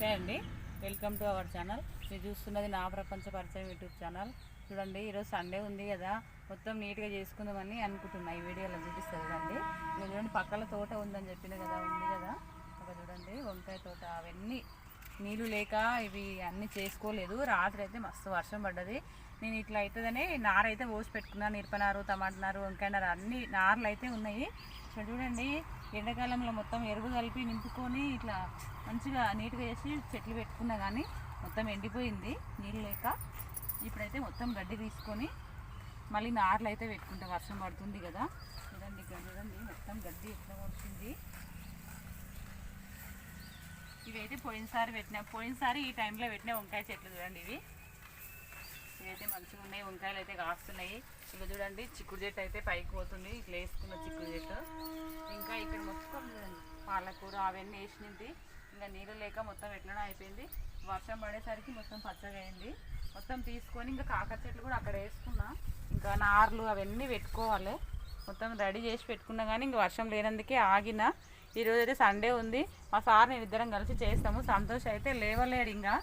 నమస్తే అండి. Welcome to our channel మీరు చూస్తున్నది నా ప్రపంచ పరిచయం యూట్యూబ్ ఛానల్ చూడండి ఈరోజు సండే ఉంది కదా. మొత్తం నీట్గా చేసుకుందామని అనుకుంటున్నా. ఈ వీడియోలో చూపిస్తుంది కదండి. మీరు చూడండి పక్కల తోట ఉందని చెప్పింది కదా ఉంది కదా. ఒక చూడండి వంకాయ తోట. అవన్నీ నీళ్ళు లేక ఇవి అన్నీ చేసుకోలేదు. రాత్రి అయితే మస్తు వర్షం పడ్డది. నేను ఇట్లా అవుతుందని నారైతే పోసి పెట్టుకున్నాను మిరపనారు టమాటా నారు వంకాయ నారు అన్ని నార్లు అయితే ఉన్నాయి. ఇక్కడ చూడండి ఎండాకాలంలో మొత్తం ఎరువు కలిపి నింపుకొని ఇట్లా మంచిగా నీట్గా చేసి చెట్లు పెట్టుకున్నా కానీ మొత్తం ఎండిపోయింది నీళ్ళు లేక. ఇప్పుడైతే మొత్తం గడ్డి తీసుకొని మళ్ళీ నార్లు అయితే పెట్టుకుంటా వర్షం పడుతుంది కదా. చూడండి ఇక్కడ చూడండి మొత్తం గడ్డి ఎట్లా పడుతుంది ఇవైతే పోయినసారి పెట్టిన పోయినసారి ఈ టైంలో పెట్టిన వంకాయ చెట్లు చూడండి ఇవి. ఇవైతే మంచిగా ఉన్నాయి. వంకాయలు అయితే కాస్తున్నాయి. ఇక చూడండి చిక్కుడు చెట్టు అయితే పైకి పోతుంది. ఇట్లా వేసుకున్న చిక్కుడు చెట్టు. ఇంకా ఇక్కడ మొత్తం పాలకూర అవన్నీ వేసినది. ఇంకా నీళ్ళు లేక మొత్తం ఎట్లనో అయిపోయింది. వర్షం పడేసరికి మొత్తం పచ్చగా అయింది. మొత్తం తీసుకొని ఇంకా కాకర చెట్లు కూడా అక్కడ వేసుకున్నా. ఇంకా నార్లు అవన్నీ పెట్టుకోవాలి. మొత్తం రెడీ చేసి పెట్టుకున్నా కానీ ఇంక వర్షం లేనందుకే ఆగిన. ఈరోజు అయితే సండే ఉంది. మా సార్ నేను ఇద్దరం కలిసి చేస్తాము. సంతోష్ అయితే లేవలేడు ఇంకా.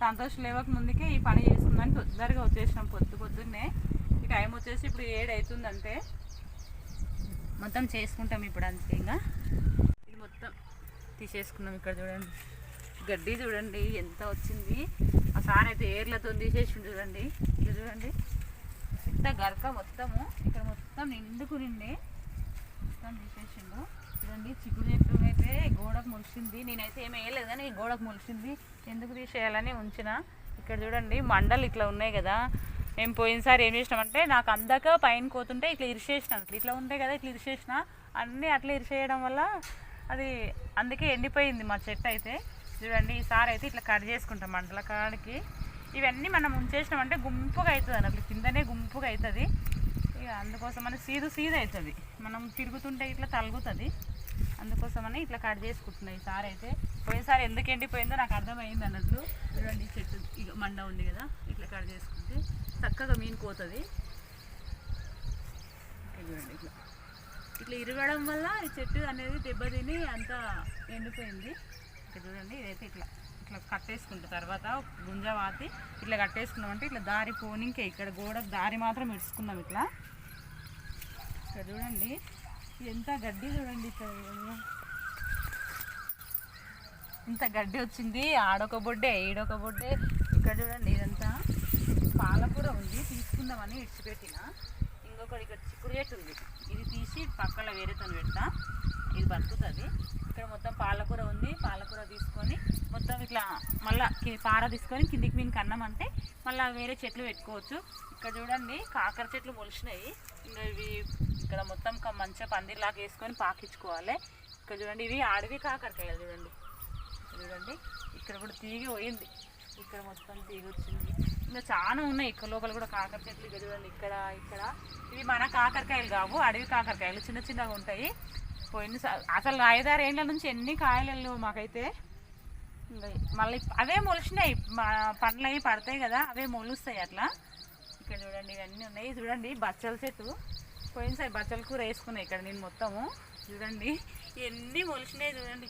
సంతోషం లేవక ముందుకే ఈ పని చేసుకుందని తొందరగా వచ్చేసినాం పొద్దు పొద్దున్నే. ఈ టైం వచ్చేసి ఇప్పుడు ఏడు అవుతుందంటే మొత్తం చేసుకుంటాం ఇప్పుడు అంతే ఇంకా. ఇది మొత్తం తీసేసుకున్నాం ఇక్కడ చూడండి. గడ్డి చూడండి ఎంత వచ్చింది. ఆ సార్ అయితే ఏర్లతో తీసేసి చూడండి. ఇక్కడ చూడండి. ఇంత గరక మొత్తము. ఇక్కడ మొత్తం నిండుకునిండి మొత్తం తీసేసిండు. చూడండి చిక్కుడు అయితే గోడకు ములిచింది నేనైతే ఏమి వేయలేదు కానీ గోడకు ములిచింది ఎందుకు తీసేయాలని ఉంచిన. ఇక్కడ చూడండి మండలు ఇట్లా ఉన్నాయి కదా. మేము పోయినసారి ఏం చేసినామంటే నాకు అందాక పైన కోతుంటే ఇట్లా ఇరిసేసిన ఇట్లా ఉంటాయి కదా ఇట్లా ఇరిసేసిన. అన్నీ అట్లా ఇరిసేయడం వల్ల అది అందుకే ఎండిపోయింది మా చెట్టు అయితే. చూడండి ఈసారి అయితే ఇట్లా కట్ చేసుకుంటాం మండల కాడికి. ఇవన్నీ మనం ఉంచేసినామంటే గుంపుగా అవుతుంది అన్నట్లు కిందనే గుంపుగా అవుతుంది. ఇక అందుకోసం మన సీదు సీదు అవుతుంది. మనం తిరుగుతుంటే ఇట్లా తలుగుతుంది. అందుకోసమని ఇట్లా కట్ చేసుకుంటున్నాయి ఈసారి అయితే. పోయినసారి ఎందుకు ఎండిపోయిందో నాకు అర్థమైంది అన్నట్లు. చూడండి చెట్టు ఇక మండ ఉంది కదా ఇట్లా కట్ చేసుకుంటే చక్కగా మీన్ పోతుంది. చూడండి ఇట్లా. ఇట్లా ఇరగడం వల్ల ఈ చెట్టు అనేది దెబ్బతిని అంతా ఎండిపోయింది. ఇక్కడ చూడండి ఇదైతే ఇట్లా ఇట్లా కట్టేసుకుంటే తర్వాత గుంజ వాతి ఇట్లా కట్టేసుకున్నామంటే ఇట్లా దారి పోనీకే ఇక్కడ గోడ దారి మాత్రం ఇడుచుకున్నాం ఇట్లా. ఇక్కడ చూడండి. ఎంత గడ్డి చూడండి ఇంత గడ్డి వచ్చింది. ఆడొక బొడ్డే ఈడొక బొడ్డే. ఇక్కడ చూడండి ఇదంతా పాలకూర ఉంది. తీసుకుందామని ఇడిచిపెట్టిన. ఇంకొకటి ఇక్కడ చిక్కుడు చెట్టు ఉంది. ఇది తీసి పక్కన వేరే తను పెడతా. ఇది బతుకుతుంది. ఇక్కడ మొత్తం పాలకూర ఉంది. పాలకూర తీసుకొని మొత్తం ఇట్లా మళ్ళా పార తీసుకొని కిందికి అన్నం కన్నామంటే మళ్ళీ వేరే చెట్లు పెట్టుకోవచ్చు. ఇక్కడ చూడండి కాకర చెట్లు మొలిచినాయి. ఇంకా ఇవి ఇక్కడ మొత్తం మంచిగా పందిర్లాగా వేసుకొని పాకించుకోవాలి ఇక్కడ చూడండి ఇవి అడవి కాకరకాయలు చూడండి. చూడండి ఇక్కడ కూడా తీగ పోయింది. ఇక్కడ మొత్తం తీగ వచ్చింది. ఇంకా చాలా ఉన్నాయి ఇక్కడ లోపల కూడా కాకర చెట్లు ఇక్కడ చూడండి ఇక్కడ ఇక్కడ. ఇవి మన కాకరకాయలు కావు అడవి కాకరకాయలు చిన్న చిన్నగా ఉంటాయి. పోయిన అసలు ఐదారు ఏళ్ళ నుంచి ఎన్ని కాయలు మాకైతే? మళ్ళీ అవే మొలిచినాయి. మా పండ్లు అవి పడతాయి కదా అవే మొలుస్తాయి అట్లా. ఇక్కడ చూడండి ఇవన్నీ ఉన్నాయి. చూడండి బచ్చల చెట్టు. పోయినసారి బచ్చల కూర వేసుకున్నాయి ఇక్కడ నేను మొత్తము. చూడండి ఎన్ని మొలిచినాయి చూడండి.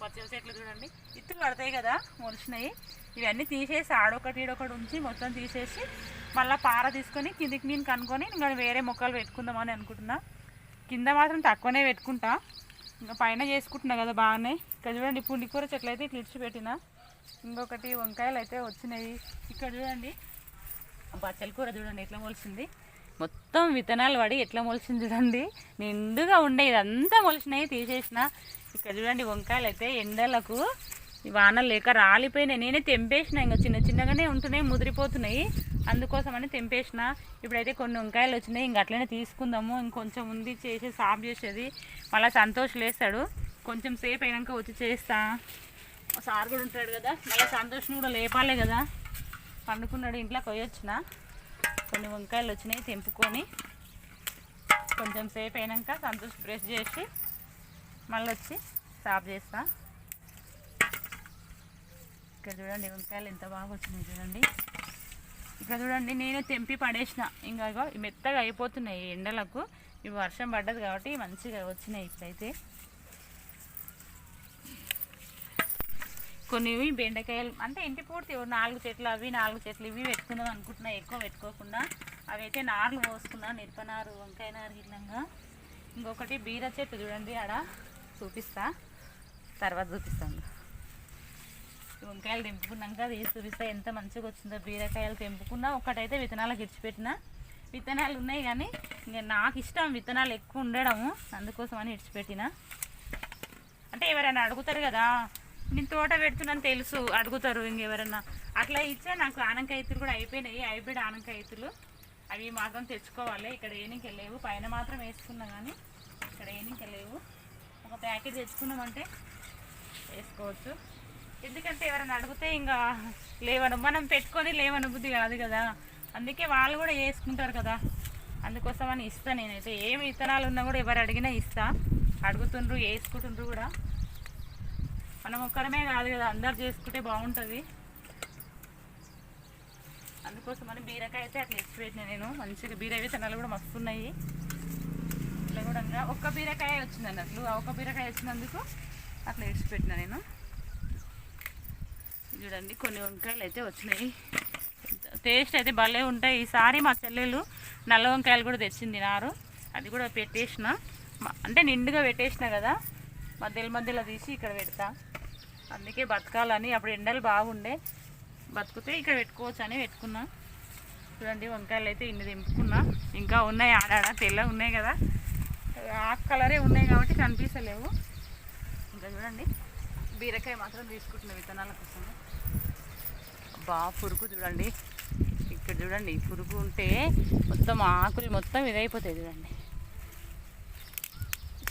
బచ్చల చెట్లు చూడండి. ఇత్తులు పడతాయి కదా మొలిచినాయి. ఇవన్నీ తీసేసి ఆడొకటి ఈడొకటి ఉంచి మొత్తం తీసేసి మళ్ళీ పార తీసుకొని కిందికి నేను కనుక్కొని ఇంకా వేరే మొక్కలు పెట్టుకుందామని అనుకుంటున్నా. కింద మాత్రం తక్కువనే పెట్టుకుంటా. ఇంకా పైన చేసుకుంటున్నా కదా బాగానే. ఇక్కడ చూడండి పుండి కూర చెట్లు అయితే ఇట్లా ఇడిచిపెట్టిన ఇంకొకటి వంకాయలు అయితే వచ్చినాయి. ఇక్కడ చూడండి బచ్చల కూర చూడండి ఎట్లా మొలిచింది. మొత్తం విత్తనాలు పడి ఎట్లా మొలిచింది చూడండి. నిండుగా ఉండే ఇదంతా మొలిచినాయి తీసేసిన. ఇక్కడ చూడండి వంకాయలు అయితే ఎండలకు వానలు లేక రాలిపోయినాయి. నేనే తెంపేసిన ఇంకా చిన్న చిన్నగానే ఉంటున్నాయి ముదిరిపోతున్నాయి. అందుకోసమని తెంపేసిన. ఇప్పుడైతే కొన్ని వంకాయలు వచ్చినాయి ఇంక అట్లనే తీసుకుందాము. ఇంకొంచెం ఉంది చేసి సాఫ్ చేసేది. మళ్ళీ సంతోష్ లేస్తాడు. కొంచెం సేపు అయినాక వచ్చి చేస్తా. సార్ కూడా ఉంటాడు కదా. మళ్ళీ సంతోష్ని కూడా లేపాలి కదా. పండుకున్నాడు ఇంట్లో పోయొచ్చిన కొన్ని వంకాయలు వచ్చినాయి తెంపుకొని కొంచెం సేపు అయినాక సంతోష్ ప్రెస్ చేసి మళ్ళీ వచ్చి సాఫ్ చేస్తా. ఇక్కడ చూడండి వంకాయలు ఎంత బాగా వచ్చినాయి చూడండి. ఇక్కడ చూడండి నేను తెంపి పడేసిన. ఇంకా మెత్తగా అయిపోతున్నాయి ఎండలకు. ఇవి వర్షం పడ్డది కాబట్టి మంచిగా వచ్చినాయి ఇప్పుడైతే. కొన్ని బెండకాయలు. అంటే ఇంటి పూర్తి నాలుగు చెట్లు అవి నాలుగు చెట్లు ఇవి పెట్టుకుందాం అనుకుంటున్నా ఎక్కువ పెట్టుకోకుండా. అవి అయితే నార్లు పోసుకున్నా నిరపనారు వంకాయ నారు ఇట్లంగా ఇంకొకటి బీర చెట్టు చూడండి ఆడ చూపిస్తా. తర్వాత చూపిస్తాను వంకాయలు తెంపుకున్నాక తీసి చూపిస్తా ఎంత మంచిగా వచ్చిందో బీరకాయలు తెంపుకున్నా. ఒకటైతే విత్తనాలకు ఇడిచిపెట్టిన. విత్తనాలు ఉన్నాయి కానీ ఇంకా నాకు ఇష్టం విత్తనాలు ఎక్కువ ఉండడము అందుకోసం అని ఇడిచిపెట్టిన. అంటే ఎవరైనా అడుగుతారు కదా నేను తోట పెడుతున్నాను తెలుసు అడుగుతారు ఇంకెవరన్నా. అట్లా ఇచ్చా నాకు ఆనంకాయ కూడా అయిపోయినాయి హైబ్రిడ్ ఆనంకాయ అవి మాత్రం తెచ్చుకోవాలి. ఇక్కడ ఏనికి వెళ్ళలేవు పైన మాత్రం వేసుకున్నా కానీ ఇక్కడ ఏనికి వెళ్ళలేవు ఒక ప్యాకెట్ తెచ్చుకున్నామంటే వేసుకోవచ్చు. ఎందుకంటే ఎవరైనా అడిగితే ఇంకా లేవను మనం పెట్టుకొని లేవను బుద్ధి కాదు కదా. అందుకే వాళ్ళు కూడా వేసుకుంటారు కదా. అందుకోసం అని ఇస్తాను నేనైతే. ఏమి విత్తనాలు ఉన్నా కూడా ఎవరు అడిగినా ఇస్తా. అడుగుతుండ్రు వేసుకుంటుండ్రు కూడా. మనం ఒక్కడమే కాదు కదా అందరు చేసుకుంటే బాగుంటుంది. అందుకోసం మనం బీరకాయ అయితే అట్లా ఇచ్చి పెట్టిన నేను. మంచిగా బీర తనలు కూడా మస్తు ఉన్నాయి. ఇట్లా కూడా ఒక్క బీరకాయ వచ్చింది అన్నట్లు. ఆ ఒక్క బీరకాయ వచ్చినందుకు అట్లా ఇచ్చి పెట్టిన నేను. చూడండి కొన్ని వంకాయలు అయితే వచ్చినాయి. టేస్ట్ అయితే భలే ఉంటాయి. ఈసారి మా చెల్లెలు నల్ల వంకాయలు కూడా తెచ్చింది నారు అది కూడా పెట్టేసిన. అంటే నిండుగా పెట్టేసిన కదా. మధ్యలో మధ్యలో తీసి ఇక్కడ పెడతా. అందుకే బతకాలని అప్పుడు ఎండలు బాగుండే. బతుకుతే ఇక్కడ పెట్టుకోవచ్చు అని పెట్టుకున్నా. చూడండి వంకాయలు అయితే ఇన్ని దింపుకున్నా ఇంకా ఉన్నాయి ఆడాడ తెల్ల ఉన్నాయి కదా. ఆకు కలరే ఉన్నాయి కాబట్టి కనిపిస్తలేవు. ఇంకా చూడండి బీరకాయ మాత్రం తీసుకుంటున్నా విత్తనాల కోసం బాగా పురుగు చూడండి. ఇక్కడ చూడండి పురుగు ఉంటే మొత్తం ఆకులు మొత్తం ఇదైపోతాయి చూడండి.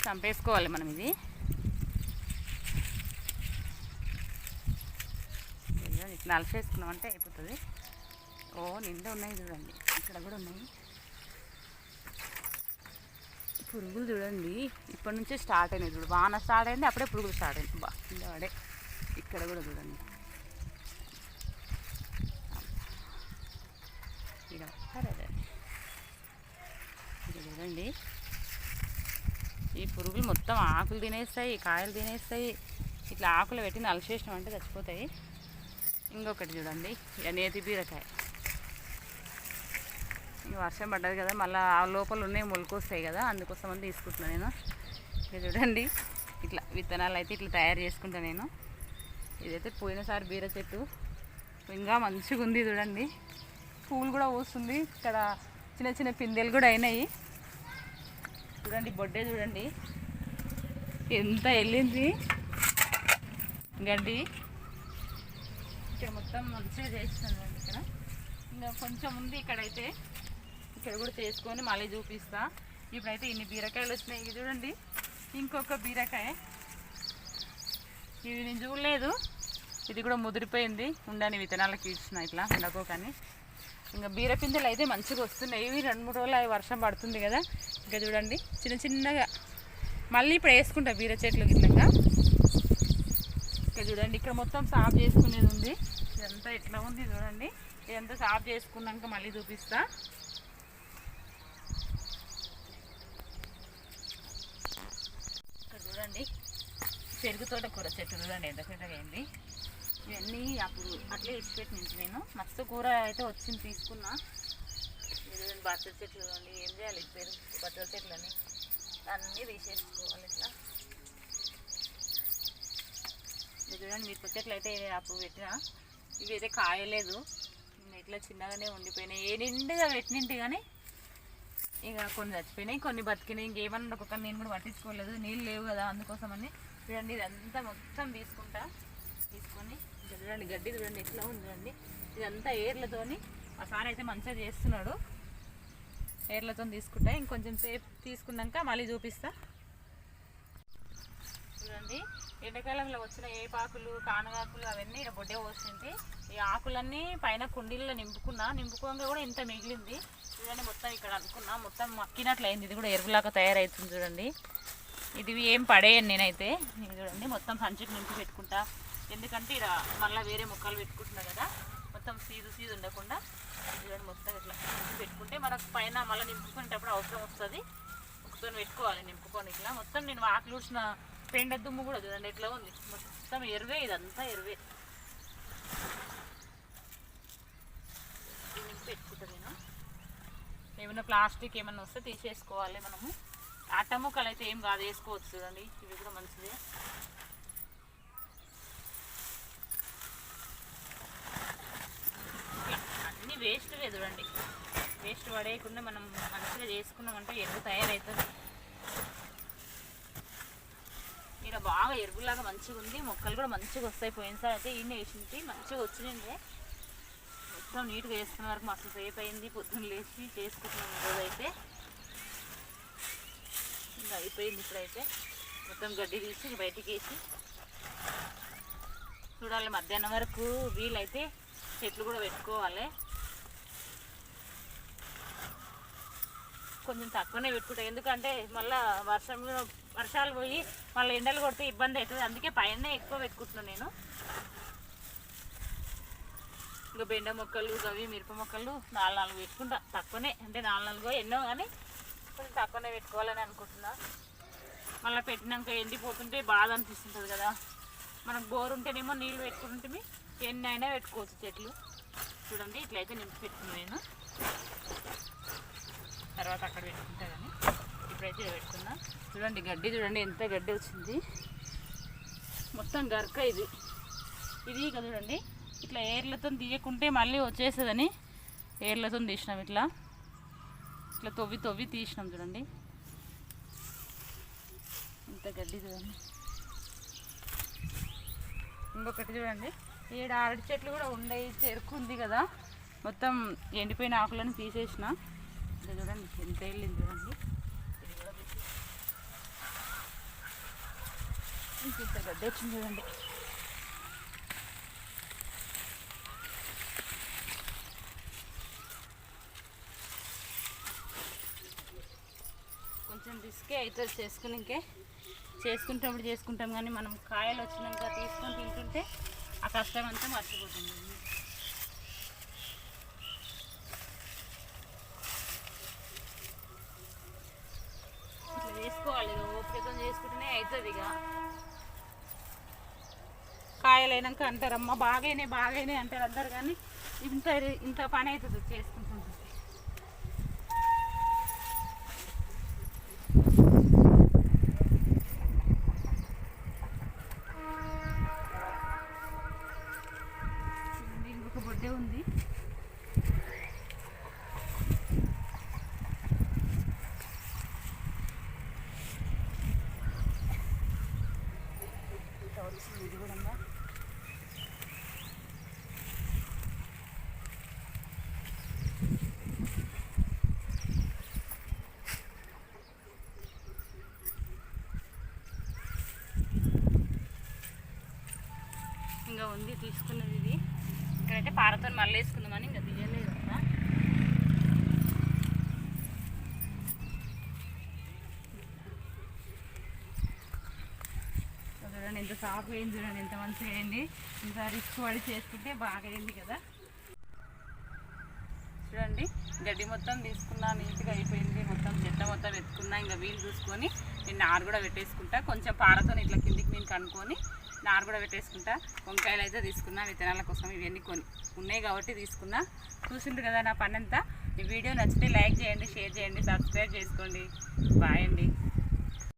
చంపేసుకోవాలి మనం ఇది. ఇదిగోండి, ఇట్లా అయిపోతుంది. ఓ నిండా ఉన్నాయి చూడండి. ఇక్కడ కూడా ఉన్నాయి. పురుగులు చూడండి. ఇప్పటి నుంచే స్టార్ట్ అయినాయి చూడు. వాన స్టార్ట్ అయింది అప్పుడే పురుగులు స్టార్ట్ అయింది బా కింద పడే. ఇక్కడ కూడా చూడండి. ఇక్కడ ఇక్కడ చూడండి. ఈ పురుగులు మొత్తం ఆకులు తినేస్తాయి కాయలు తినేస్తాయి. ఇట్లా ఆకులు పెట్టి నలిచేసినాం అంటే చచ్చిపోతాయి. ఇంకొకటి చూడండి. ఇక నేతి బీరకాయ. ఇంక వర్షం పడ్డది కదా మళ్ళీ ఆ లోపల ఉన్నాయి మొలకొస్తాయి కదా అందుకోసం అని తీసుకుంటున్నాను నేను. ఇక చూడండి ఇట్లా విత్తనాలు అయితే ఇట్లా తయారు చేసుకుంటాను నేను. ఇదైతే పోయినసారి బీర చెట్టు. ఇంకా మంచిగా ఉంది చూడండి. పూలు కూడా పోస్తుంది. ఇక్కడ చిన్న చిన్న పిందెలు కూడా అయినాయి. చూడండి బొడ్డే చూడండి. ఎంత వెళ్ళింది. గడ్డి ఇక్కడ మొత్తం మంచిగా చేస్తున్నాను ఇక్కడ. ఇంకా కొంచెం ఉంది ఇక్కడైతే. ఇక్కడ కూడా చేసుకొని మళ్ళీ చూపిస్తా. ఇప్పుడైతే ఇన్ని బీరకాయలు వచ్చినాయి. ఇది చూడండి. ఇంకొక బీరకాయ. ఇది నేను చూడలేదు. ఇది కూడా ముదిరిపోయింది. ఉండని విత్తనాలకి ఇచ్చిన ఇట్లా ఉండకోకని ఇంకా బీర పిందెలు అయితే మంచిగా వస్తున్నాయి. ఇవి రెండు మూడు రోజులు వర్షం పడుతుంది కదా. ఇంకా చూడండి. చిన్న చిన్నగా. మళ్ళీ ఇప్పుడు వేసుకుంటా బీర చెట్లు గిట్లంగా. ఇక్కడ చూడండి ఇక్కడ మొత్తం సాఫ్ చేసుకునేది ఉంది. ఇదంతా ఎట్లా ఉంది చూడండి. ఇదంతా సాఫ్ చేసుకున్నాక మళ్ళీ చూపిస్తా. ఇక్కడ చూడండి పెరుగు తోట కూర చెట్టు చూడండి ఎంత పెద్దగా అయింది. ఇవన్నీ అప్పుడు అట్లే ఇచ్చిపెట్టి నుంచి నేను. మస్తు కూర అయితే వచ్చింది తీసుకున్నా. చూడండి బచ్చల చెట్లు చూడండి ఏం చేయాలి పెరుగు బచ్చల చెట్లని? అన్నీ తీసేసుకోవాలి ఇట్లా ఇది చూడండి మిరప చెట్లు అయితే అప్పుడు పెట్టిన ఇవి అయితే కాయలేదు. ఇంకా ఇట్లా చిన్నగానే ఉండిపోయినాయి. ఏ నిండుగా పెట్టినింటి కానీ ఇక కొన్ని చచ్చిపోయినాయి కొన్ని బతికినాయి. ఇంకేమన్నా ఒక్కొక్క నేను కూడా పట్టించుకోలేదు. నీళ్ళు లేవు కదా అందుకోసమని. చూడండి ఇదంతా మొత్తం తీసుకుంటా. తీసుకొని చూడండి గడ్డి చూడండి ఎట్లా ఉంది చూడండి. ఇదంతా ఏర్లతోని ఆ సార్ అయితే మంచిగా చేస్తున్నాడు. ఏర్లతో తీసుకుంటా. ఇంకొంచెం సేపు తీసుకున్నాక మళ్ళీ చూపిస్తా. చూడండి. ఎండాకాలంలో వచ్చిన ఏపాకులు కానగాకులు అవన్నీ ఇక్కడ బొడ్డే పోసింది. ఈ ఆకులన్నీ పైన కుండీల్లో నింపుకున్నా. నింపుకోగా కూడా ఇంత మిగిలింది. చూడండి మొత్తం ఇక్కడ అనుకున్నా. మొత్తం మక్కినట్లయింది. ఇది కూడా ఎరువులాగా తయారవుతుంది చూడండి. ఇది ఏం పడేయను నేనైతే. ఇది చూడండి మొత్తం సంచికి నింపి పెట్టుకుంటా. ఎందుకంటే ఇక్కడ మళ్ళీ వేరే మొక్కలు పెట్టుకుంటున్నా కదా. మొత్తం సీదు సీదు ఉండకుండా చూడండి మొత్తం ఇట్లా నింపి పెట్టుకుంటే మనకు పైన మళ్ళీ నింపుకునేటప్పుడు అవసరం వస్తుంది. ఒకతో పెట్టుకోవాలి నింపుకొని ఇట్లా. మొత్తం నేను ఆకులు పెండ దుమ్ము కూడా చూడండి ఎట్లా ఉంది? మొత్తం ఎరువే ఇదంతా ఎరువే. పెట్టుకుంటుంది నేను. ఏమైనా ప్లాస్టిక్ ఏమైనా వస్తే తీసేసుకోవాలి మనము. ఆట ముక్కలు అయితే ఏం కాదు వేసుకోవచ్చు చూడండి. ఇవి కూడా మంచిదే అన్నీ వేస్ట్ చూడండి. వేస్ట్ పడేయకుండా మనం మంచిగా చేసుకున్నామంటే ఎరువు తయారవుతుంది ఇక్కడ బాగా ఎరువులాగా మంచిగా ఉంది. మొక్కలు కూడా మంచిగా వస్తాయి. పోయినసారి అయితే ఈయన వేసింది మంచిగా వచ్చింది మొత్తం నీట్గా వేసుకున్న వరకు మస్తు సేపు అయింది. పొద్దున్న లేచి చేసుకుంటున్నాం రోజైతే అయితే. ఇంకా అయిపోయింది ఇప్పుడైతే. మొత్తం గడ్డి తీసి బయటికి వేసి. చూడాలి మధ్యాహ్నం వరకు వీలైతే చెట్లు కూడా పెట్టుకోవాలి. కొంచెం తక్కువనే పెట్టుకుంటాయి ఎందుకంటే మళ్ళీ వర్షంలో వర్షాలు పోయి మళ్ళీ ఎండలు కొడితే ఇబ్బంది అవుతుంది. అందుకే పైన ఎక్కువ పెట్టుకుంటున్నాను నేను. ఇంకా బెండ మొక్కలు గవి మిరప మొక్కలు నాలుగు నాలుగు పెట్టుకుంటా. తక్కువనే అంటే నాలుగు నాలుగు ఎన్నో కానీ కొంచెం తక్కువనే పెట్టుకోవాలని అనుకుంటున్నా. మళ్ళీ పెట్టినాక ఎండిపోతుంటే బాధ అనిపిస్తుంటుంది కదా. మనకు బోర్ ఉంటేనేమో నీళ్ళు పెట్టుకుంటే ఎన్ని అయినా పెట్టుకోవచ్చు చెట్లు. చూడండి ఇట్లయితే నింపి పెట్టుకున్నాను నేను. తర్వాత అక్కడ పెట్టుకుంటా కానీ ఇప్పుడైతే ఇది పెట్టుకున్నా చూడండి గడ్డి చూడండి ఎంత గడ్డి వచ్చింది. మొత్తం గరక ఇది. ఇది ఇక చూడండి. ఇట్లా ఏర్లతో తీయకుంటే మళ్ళీ వచ్చేసేదని ఏర్లతో తీసినాం ఇట్లా. ఇట్లా తవ్వి తవ్వి తీసినాం చూడండి. ఇంత గడ్డి చూడండి. ఇంకొకటి చూడండి. ఈడ అరటి చెట్లు కూడా ఉండే చెరుకు ఉంది కదా. మొత్తం ఎండిపోయిన ఆకులను తీసేసిన. ఇది చూడండి ఎంత వెళ్ళింది చూడండి. ఇది కూడా తీసి ఇంత గడ్డ వచ్చింది చూడండి. కొంచెం రిస్కే అవుతుంది చేసుకునికే చేసుకుంటప్పుడు చేసుకుంటాం కానీ మనం కాయలు వచ్చినాక తీసుకొని తింటుంటే ఆ కష్టం అంతా మర్చిపోతుంది ఇట్లా చేసుకోవాలి ఇక ఓపికతో చేసుకుంటేనే అవుతుంది ఇక. కాయలు అయినాక అంటారమ్మా బాగానే అంటారు అందరు కానీ ఇంత ఇంత పని అవుతుంది చేసుకుంటుంది చూడండి, ఇంకొక బొడ్డే ఉంది ఇంకా వచ్చింది ఇది కూడా ఉందా? ఇంకా ఉంది తీసుకున్నది ఇది అయితే పారతో మళ్ళీ వేసుకుందామని ఇంకా తీయలేదు కదా చూడండి ఎంత సాఫ్ అయింది చూడండి ఎంత మంచిగా అయింది. ఇంత రిస్క్ పడి చేసుకుంటే బాగా అయింది కదా. చూడండి గడ్డి మొత్తం తీసుకున్నా నీట్గా అయిపోయింది. మొత్తం చెత్త మొత్తం ఎత్తుకున్నా ఇంకా వీలు చూసుకొని నేను నారు కూడా పెట్టేసుకుంటా. కొంచెం పారతో ఇట్లా కిందికి నేను కనుక్కొని నారు కూడా పెట్టేసుకుంటా. వంకాయలు అయితే తీసుకున్నా విత్తనాల కోసం ఇవన్నీ కొని ఉన్నాయి కాబట్టి తీసుకున్నా. చూసిండ్రు కదా నా పని ఈ వీడియో నచ్చితే లైక్ చేయండి షేర్ చేయండి సబ్స్క్రైబ్ చేసుకోండి. బాయ్ అండి.